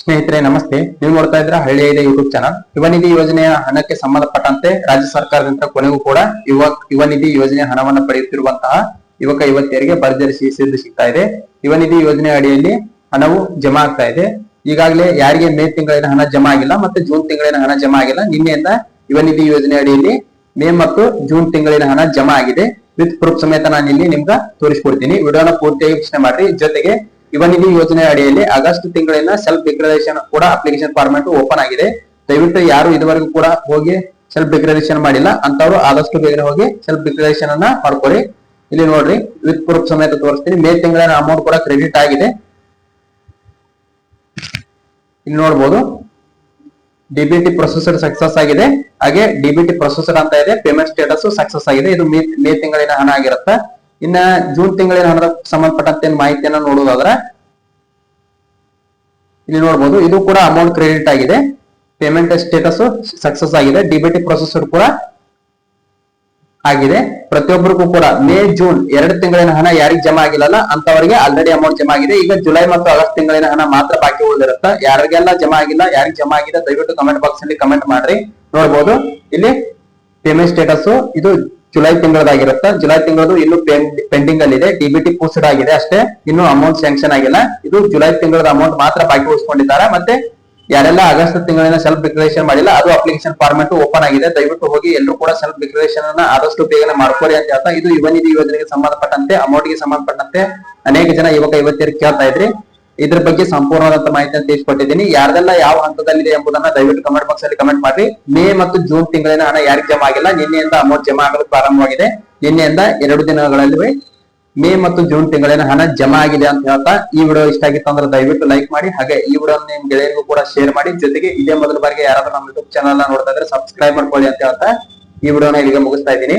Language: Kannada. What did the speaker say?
ಸ್ನೇಹಿತರೆ, ನಮಸ್ತೆ. ನೀವು ನೋಡ್ತಾ ಇದ್ರ ಹಳ್ಳಿ ಇದೆ ಯೂಟ್ಯೂಬ್ ಚಾನಲ್ ಯುವ ನಿಧಿ ಯೋಜನೆಯ ಹಣಕ್ಕೆ ಸಂಬಂಧಪಟ್ಟಂತೆ ರಾಜ್ಯ ಸರ್ಕಾರದಿಂದ ಕೊನೆಗೂ ಕೂಡ ಯುವ ಯುವ ನಿಧಿ ಯೋಜನೆಯ ಹಣವನ್ನು ಪಡೆಯುತ್ತಿರುವಂತಹ ಯುವಕ, ಯುವತಿಯರಿಗೆ ಭರ್ಜರಿ ಸಿದ್ಧ ಸಿಗ್ತಾ ಇದೆ. ಯುವ ನಿಧಿ ಯೋಜನೆ ಅಡಿಯಲ್ಲಿ ಹಣವು ಜಮಾ ಆಗ್ತಾ ಇದೆ. ಈಗಾಗಲೇ ಯಾರಿಗೆ ಮೇ ತಿಂಗಳಿನ ಹಣ ಜಮಾ ಆಗಿಲ್ಲ ಮತ್ತೆ ಜೂನ್ ತಿಂಗಳಿನ ಹಣ ಜಮಾ ಆಗಿಲ್ಲ. ನಿನ್ನೆಯಿಂದ ಯುವ ನಿಧಿ ಯೋಜನೆ ಅಡಿಯಲ್ಲಿ ಮೇ ಮತ್ತು ಜೂನ್ ತಿಂಗಳಿನ ಹಣ ಜಮಾ ಆಗಿದೆ. ವಿತ್ ಪ್ರೂಫ್ ಸಮೇತ ನಾನು ಇಲ್ಲಿ ನಿಮ್ಗೆ ತೋರಿಸ್ಕೊಡ್ತೀನಿ. ವಿಡಿಯೋನ ಪೂರ್ತಿಯಾಗಿ ವೀಕ್ಷಣೆ ಮಾಡ್ರಿ. ಜೊತೆಗೆ ಯುವ ನಿಧಿ ಯೋಜನೆ ಅಡಿಯಲ್ಲಿ ಆಗಸ್ಟ್ ತಿಂಗಳಿನ ಸೆಲ್ಫ್ ಡಿಕ್ಲರೇಷನ್ ಕೂಡ ಅಪ್ಲಿಕೇಶನ್ ಫಾರ್ಮೆಟ್ ಓಪನ್ ಆಗಿದೆ. ದಯವಿಟ್ಟು ಯಾರು ಇದುವರೆಗೂ ಕೂಡ ಹೋಗಿ ಸೆಲ್ಫ್ ಡಿಕ್ಲರೇಷನ್ ಮಾಡಿಲ್ಲ ಅಂತವ್ರು ಆದಷ್ಟು ಬೇಗನೆ ಹೋಗಿ ಸೆಲ್ಫ್ ಡಿಕ್ಲರೇಷನ್ ಅನ್ನ ಮಾಡ್ಕೊಳ್ಳಿ ಇಲ್ಲಿ ನೋಡ್ರಿ ವಿತ್ ಪ್ರೂಫ್ ಸಮೇತ ತೋರಿಸ್ತೀನಿ. ಮೇ ತಿಂಗಳ ಅಮೌಂಟ್ ಕೂಡ ಕ್ರೆಡಿಟ್ ಆಗಿದೆ. ಇಲ್ಲಿ ನೋಡ್ಬೋದು. ಡಿಬಿಟಿ ಪ್ರೊಸೆಸರ್ ಸಕ್ಸಸ್ ಆಗಿದೆ. ಹಾಗೆ ಡಿಬಿಟಿ ಪ್ರೊಸೆಸರ್ ಅಂತ ಇದೆ. ಪೇಮೆಂಟ್ ಸ್ಟೇಟಸ್ ಸಕ್ಸಸ್ ಆಗಿದೆ. ಇದು ಮೇ ಮೇ ತಿಂಗಳಿನ ಹಣ ಆಗಿರುತ್ತೆ. ಇನ್ನ ಜೂನ್ ತಿಂಗಳಿನ ಹಣದ ಸಂಬಂಧಪಟ್ಟಂತೆ ಮಾಹಿತಿಯನ್ನ ನೋಡೋದಾದ್ರೆ ಇಲ್ಲಿ ನೋಡಬಹುದು ಇದು ಕೂಡ ಅಮೌಂಟ್ ಕ್ರೆಡಿಟ್ ಆಗಿದೆ. ಪೇಮೆಂಟ್ ಸ್ಟೇಟಸ್ ಸಕ್ಸಸ್ ಆಗಿದೆ. ಡಿಬಿಟಿ ಪ್ರೊಸೆಸರ್ ಕೂಡ ಆಗಿದೆ. ಪ್ರತಿಯೊಬ್ಬರಿಗೂ ಕೂಡ ಮೇ, ಜೂನ್ ಎರಡು ತಿಂಗಳಿನ ಹಣ ಯಾರಿಗೆ ಜಮಾ ಆಗಿಲ್ಲ ಅಂತವರಿಗೆ ಆಲ್ರೆಡಿ ಅಮೌಂಟ್ ಜಮಾ ಆಗಿದೆ. ಈಗ ಜುಲೈ ಮತ್ತು ಆಗಸ್ಟ್ ತಿಂಗಳಿನ ಹಣ ಮಾತ್ರ ಬಾಕಿ ಉಳಿದಿರುತ್ತೆ. ಯಾರಿಗೆಲ್ಲ ಜಮಾ ಆಗಿಲ್ಲ, ಯಾರಿಗೆ ಜಮಾ ಆಗಿದೆ, ದಯವಿಟ್ಟು ಕಮೆಂಟ್ ಬಾಕ್ಸ್ ಅಲ್ಲಿ ಕಮೆಂಟ್ ಮಾಡ್ರಿ. ನೋಡಬಹುದು ಇಲ್ಲಿ ಪೇಮೆಂಟ್ ಸ್ಟೇಟಸ್ ಇದು ಜುಲೈ ತಿಂಗಳದಾಗಿರುತ್ತೆ. ಜುಲೈ ತಿಂಗಳದು ಇನ್ನು ಪೆಂಡಿಂಗ್ ಅಲ್ಲಿ ಇದೆ ಡಿಬಿಟಿ ಪೋಸ್ಟೆಡ್ ಆಗಿದೆ ಅಷ್ಟೇ. ಇನ್ನು ಅಮೌಂಟ್ ಸ್ಯಾಂಕ್ಷನ್ ಆಗಿಲ್ಲ. ಇದು ಜುಲೈ ತಿಂಗಳದ ಅಮೌಂಟ್ ಮಾತ್ರ ಬಾಕಿ ಉಳಿಸ್ಕೊಂಡಿದ್ದಾರೆ. ಮತ್ತೆ ಯಾರೆಲ್ಲ ಆಗಸ್ಟ್ ತಿಂಗಳಿನ ಸೆಲ್ಫ್ ಡಿಕ್ಲರೇಷನ್ ಮಾಡಿಲ್ಲ, ಅದು ಅಪ್ಲಿಕೇಶನ್ ಫಾರ್ಮೆಟ್ ಓಪನ್ ಆಗಿದೆ. ದಯವಿಟ್ಟು ಹೋಗಿ ಎಲ್ಲರೂ ಕೂಡ ಸೆಲ್ಫ್ ಡಿಕ್ಲರೇಷನ್ ಅನ್ನ ಆದಷ್ಟು ಬೇಗನೆ ಮಾಡ್ಕೊಳ್ಳಿ ಅಂತ ಹೇಳ್ತಾ ಇದು ಯುವ ನಿಧಿ ಯೋಜನೆಗೆ ಸಂಬಂಧಪಟ್ಟಂತೆ ಅಮೌಂಟ್ಗೆ ಸಂಬಂಧಪಟ್ಟಂತೆ ಅನೇಕ ಜನ ಯುವಕ ಯುವತಿಯರು ಕೇಳ್ತಾ ಇದ್ರಿ. ಇದ್ರ ಬಗ್ಗೆ ಸಂಪೂರ್ಣವಾದಂತ ಮಾಹಿತಿಯನ್ನು ತಿಳಿಸ್ಕೊಟ್ಟಿದ್ದೀನಿ. ಯಾರ್ದೆಲ್ಲ ಯಾವ ಹಂತದಲ್ಲಿದೆ ಎಂಬುದನ್ನ ದಯವಿಟ್ಟು ಕಮೆಂಟ್ ಬಾಕ್ಸ್ ಅಲ್ಲಿ ಕಮೆಂಟ್ ಮಾಡಿ ಮೇ ಮತ್ತು ಜೂನ್ ತಿಂಗಳಿನ ಹಣ ಯಾರಿಗೆ ಜಮಾ ಆಗಿಲ್ಲ, ನಿನ್ನೆಯಿಂದ ಅಮೌಂಟ್ ಜಮಾ ಆಗಲು ಪ್ರಾರಂಭವಾಗಿದೆ. ನಿನ್ನೆಯಿಂದ ಎರಡು ದಿನಗಳಲ್ಲಿ ಮೇ ಮತ್ತು ಜೂನ್ ತಿಂಗಳಿನ ಹಣ ಜಮಾ ಆಗಿದೆ ಅಂತ ಹೇಳ್ತಾ ಈ ವಿಡಿಯೋ ಇಷ್ಟ ಆಗಿತ್ತು ಅಂದ್ರೆ ದಯವಿಟ್ಟು ಲೈಕ್ ಮಾಡಿ. ಹಾಗೆ ಈ ವಿಡಿಯೋ ನಿಮ್ ಗೆಳೆಯರಿಗೂ ಕೂಡ ಶೇರ್ ಮಾಡಿ. ಜೊತೆಗೆ ಇದೇ ಮೊದಲ ಬಾರಿಗೆ ಯಾರಾದ್ರೂ ನಮ್ಮ ಯೂಟ್ಯೂಬ್ ಚಾನಲ್ ನೋಡ್ತಾ ಇದ್ರೆ ಸಬ್ಸ್ಕ್ರೈಬ್ ಮಾಡ್ಕೊಳ್ಳಿ ಅಂತ ಹೇಳ್ತಾ ಈ ವಿಡಿಯೋನ ಇಲ್ಲಿಗೆ ಮುಗಿಸ್ತಾ ಇದ್ದೀನಿ.